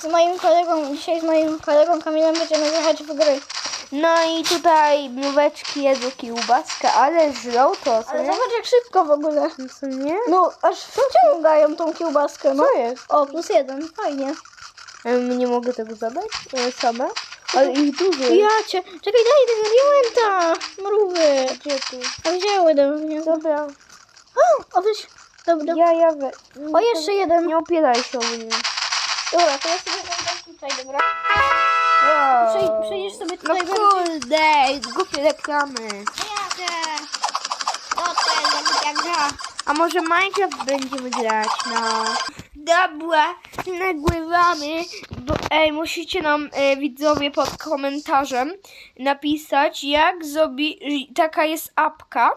Z moim kolegą, dzisiaj z moim kolegą Kamilem będziemy grać w gry. No i tutaj mróweczki jedzą kiełbaskę, ale żrą to, co Ale nie? zobacz jak szybko w ogóle. Co nie? No, aż wciągają tą kiełbaskę, no. Co jest? O, plus jeden, fajnie. Em, Nie mogę tego zabrać e, sama, ale ich dużo jest. Ja cię, czekaj, daj tego diamenta, mrówy. Gdzie tu? A wzięły do mnie. Dobra, O, weź, dobra. ja, ja we... O, jeszcze jeden. Nie opieraj się o mnie. Dobra, to ja sobie będę tutaj, dobra. Wow. Przej- przejdziesz sobie No tutaj kurde, głupie reklamy. Jadę. O, to jest zabita gra. A może Minecraft będziemy grać, no. Dobra, nagrywamy. Bo, ej, musicie nam e, widzowie pod komentarzem napisać, jak zrobić. Taka jest apka,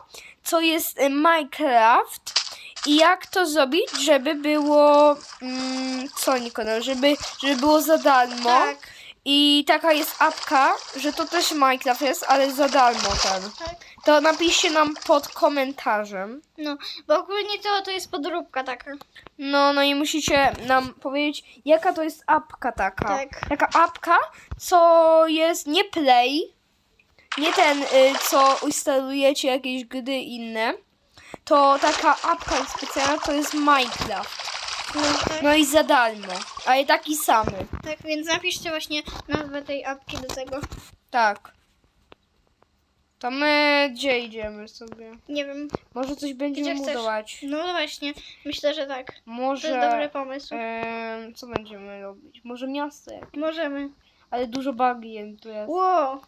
co jest e, Minecraft. I jak to zrobić, żeby było. Mm, co Nikola? Żeby, żeby było za darmo. Tak. I taka jest apka, że to też Minecraft jest, ale za darmo ten. Tak. To napiszcie nam pod komentarzem. No, bo ogólnie to, to jest podróbka taka. No, no i musicie nam powiedzieć, jaka to jest apka taka. Tak. Taka apka, co jest nie Play, nie ten, y, co instalujecie jakieś gry inne. To taka apka specjalna to jest Minecraft. No, tak. No i za darmo, ale taki samy. tak, więc napiszcie właśnie nazwę tej apki do tego. Tak. To my gdzie idziemy sobie? Nie wiem. Może coś będziemy Gdzie chcesz? budować. No właśnie, myślę, że tak. To Może. jest dobry pomysł. em, co będziemy robić? Może miasto jakieś. Możemy. Ale dużo bagien tu jest. Wow,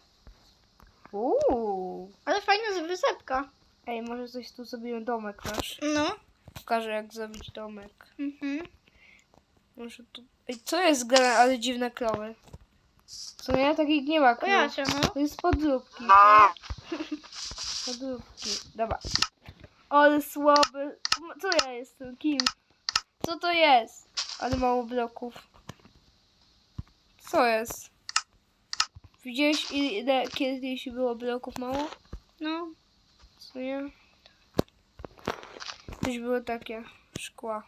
Uuu. ale fajna wysepka. Ej, może coś tu zrobimy domek nasz. No. Pokażę jak zrobić domek. Mhm. Może tu... Ej, co jest grane, ale dziwne krowy? Co nie? Takich nie ma krów. ja no. To jest podróbki. Podróbki. Dobra. Ale słaby. Co ja jestem? Kim? Co to jest? Ale mało bloków. Co jest? Widziałeś ile kiedyś było bloków mało? No. Co nie? Coś było takie szkła.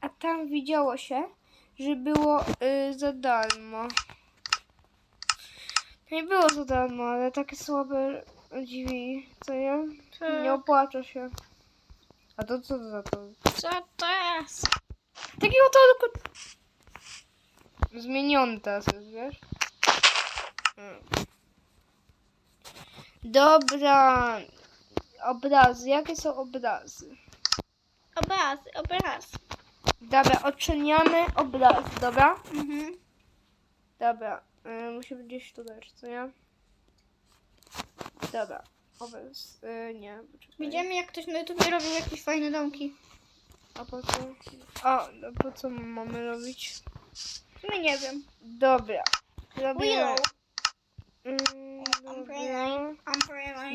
A tam widziało się, że było y, za darmo. Nie było za darmo, ale takie słabe drzwi, co nie? Tak. Nie opłaca się. A to co za to? Co to jest? Takiego to tylko... Zmieniony teraz jest, wiesz? Mm. Dobra. Obrazy. Jakie są obrazy? Obraz, obraz. Dobra, oceniamy obraz, dobra? Mhm. Dobra. Y, musimy gdzieś tu dać, co nie? Dobra. Obraz. Y, nie, poczekaj. Widzimy jak ktoś na YouTube robił jakieś fajne domki. A po co? A, no po co mamy robić? No nie wiem. Dobra. Robimy... Willow. Mm.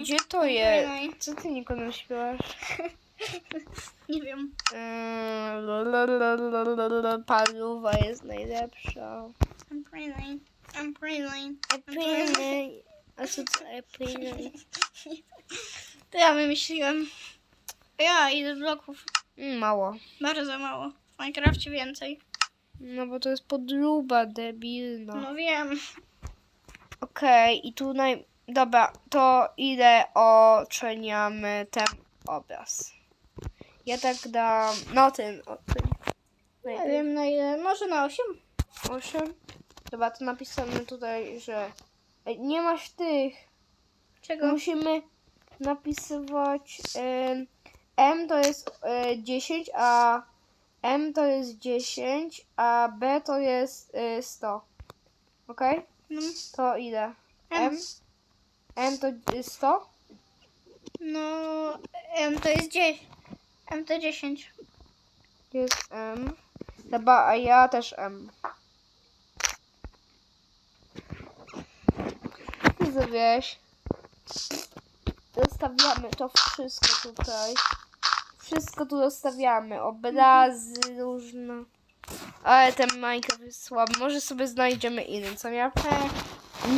Gdzie to jest? Co ty Nikola śpiewasz? Nie wiem. Mm, Paluwa jest najlepsza. Umbrella. Umbrella. Epiny. A co to epiny? To ja wymyśliłem. Ja, ile bloków? Mm, Mało. Bardzo mało. W Minecrafcie więcej. No bo to jest podruba debilna. No wiem. Okej, i tu naj... Dobra, to ile oceniamy ten obraz? Ja tak dam... No ten, o, ten. Nie wiem na ile. Może na 8? 8. Dobra, to napisane tutaj, że... Ej, nie masz tych. Czego? Musimy napisywać... em, M to jest e, 10, a M to jest 10, a B to jest e, 100. Okej? No, To ile? M. M? M to y, 100? no M to jest 10. M to 10. Jest M. Dobra, a ja też M. Ty zrobiłeś? Zostawiamy to wszystko tutaj. Wszystko tu zostawiamy. Obrazy różne. Ale ten Minecraft jest słaby. Może sobie znajdziemy inny, co nie?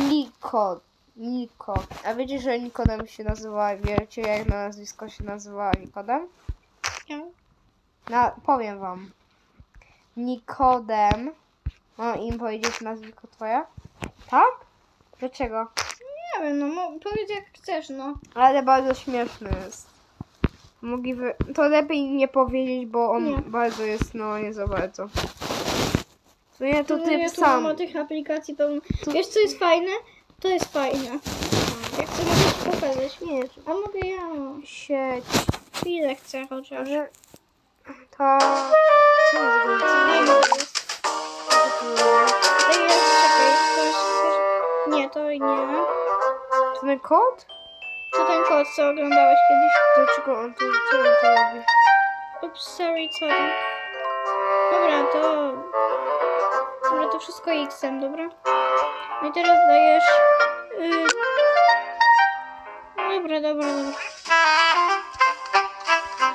Niko. Niko. A wiecie, że Nikodem się nazywa, wiecie jak na nazwisko się nazywa Nikodem? Ja. Na, powiem wam. Nikodem. Mam im powiedzieć nazwisko twoje? Tak? Dlaczego? Nie wiem, no powiedz jak chcesz, no. Ale bardzo śmieszny jest. Mogliby... To lepiej nie powiedzieć, bo on Nie. bardzo jest, no nie za bardzo. To nie, to To ty ja tu sam. mam o tych aplikacji pełno. Wiesz co jest fajne? To jest fajne. Jak chcę mogę pokazać. Nie, A mogę ja. sieć. Ile chcę chociaż. Że... To... Co jest Nie. To jest, czekaj, to jest... Nie, to nie. To ten kod? To ten kod, co oglądałeś kiedyś. Dlaczego on to... Co on to robi? Ups, sorry, co tam? Dobra, to... Dobra, to wszystko X-em, dobra? No i teraz dajesz... Yy... Dobra, dobra, dobra.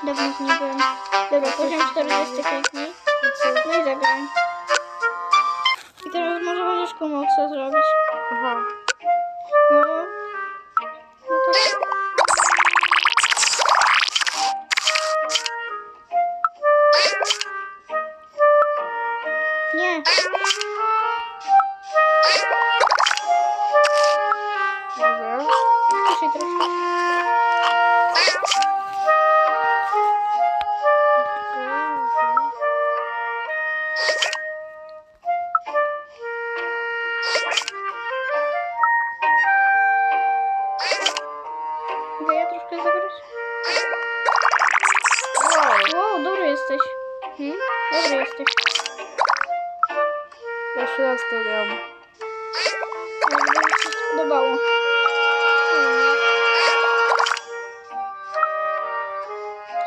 Dawno tu nie byłem. Dobra, poziom 40 kliknij. No i zagraj. I teraz może będziesz kumał, co zrobić. Aha. Nie. Dobra. Ciszej troszkę. Mogę ja troszkę zagrać? Wow. Wow, dobry jesteś. Hmm? Dobry jesteś. Jeszcze raz to gram. Jakby mi się spodobało.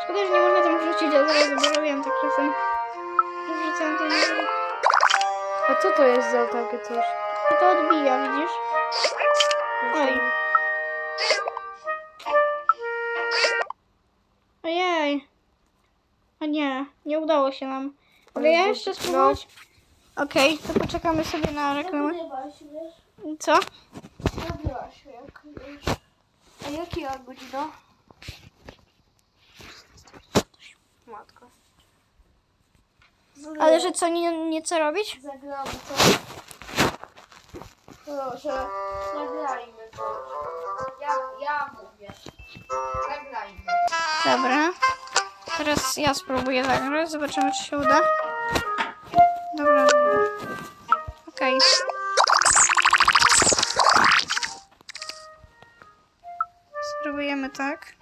Szkoda, że nie można tam wrzucić od razu, bo robiłam tak czasem. że Wrzucałam to nie A co to jest za takie coś? I to odbija, widzisz? Oj. Ojej. A nie, nie udało się nam. Mogę ja jeszcze spróbować? Okej, to poczekamy sobie na reklamę. Co? Nabyła się jak wiesz. A jaka godzina? Matko. Ale że co, nie, nie co robić? Zagramy to. Proszę, zagrajmy coś. Ja, ja mówię. Zagrajmy. Dobra. Teraz ja spróbuję zagrać, zobaczymy czy się uda. Spróbujemy tak.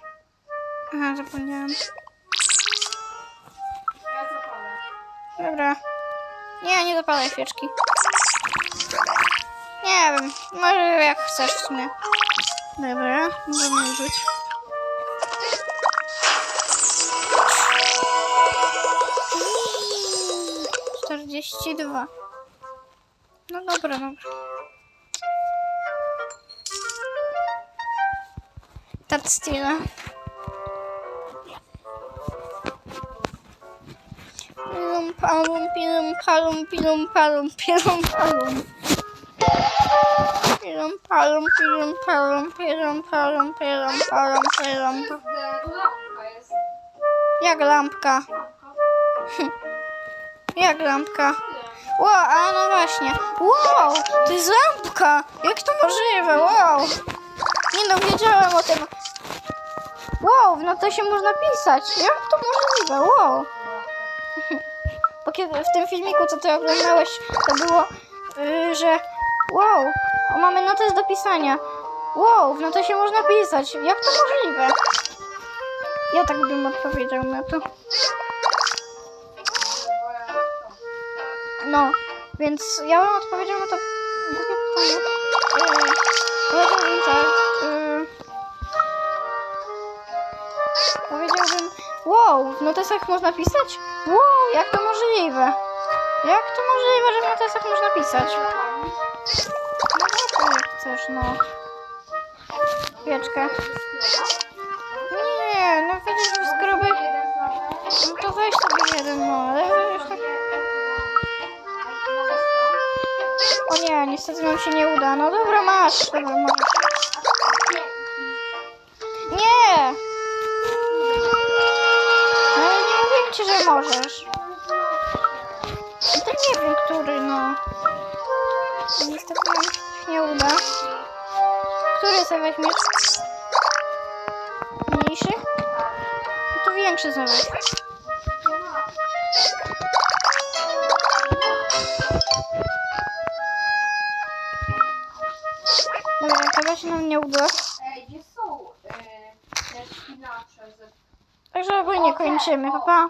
Aha, zapomniałam. Ja zapalę. Dobra. Nie, nie zapalaj świeczki. Nie wiem, może jak chcesz w sumie. Dobra, możemy użyć. Czterdzieści dwa. No dobra, dobra. Tactila. Pilum palum, pilum palum, pilum palum, pilum palum. Pilum palum, pilum palum, pilum palum, pilum palum, pilum. Jest. Jak lampka. Jak lampka. Wow, a no właśnie. Wow, to jest lampka. Jak to możliwe? Wow. Nie no, wiedziałem o tym. Wow, no to się można pisać. Jak to możliwe? Wow. Bo kiedy w tym filmiku, co ty oglądałeś, to było, yy, że wow, o, mamy notes do pisania. Wow, no to się można pisać. Jak to możliwe? Ja tak bym odpowiedział na to. No, więc ja bym odpowiedział na to głupie pytanie. Yy, powiedziałbym, wow, w notesach można pisać? Wow, jak to możliwe? Jak to możliwe, że w notesach można pisać? No jak chcesz, no. Chwileczkę. Nie, no widzisz, że skroby... No to weź sobie jeden, no, ale już tak... O nie, niestety nam się nie uda. No dobra, masz. Dobra, możesz. Nie! Ci, że możesz. Kurde, nie wiem, który, no. Niestety nam się nie uda. Który sobie weźmiesz? Mniejszy? No to większy sobie weź. Dobra, chyba się nam nie uda. Może ogólnie kończymy, pa pa.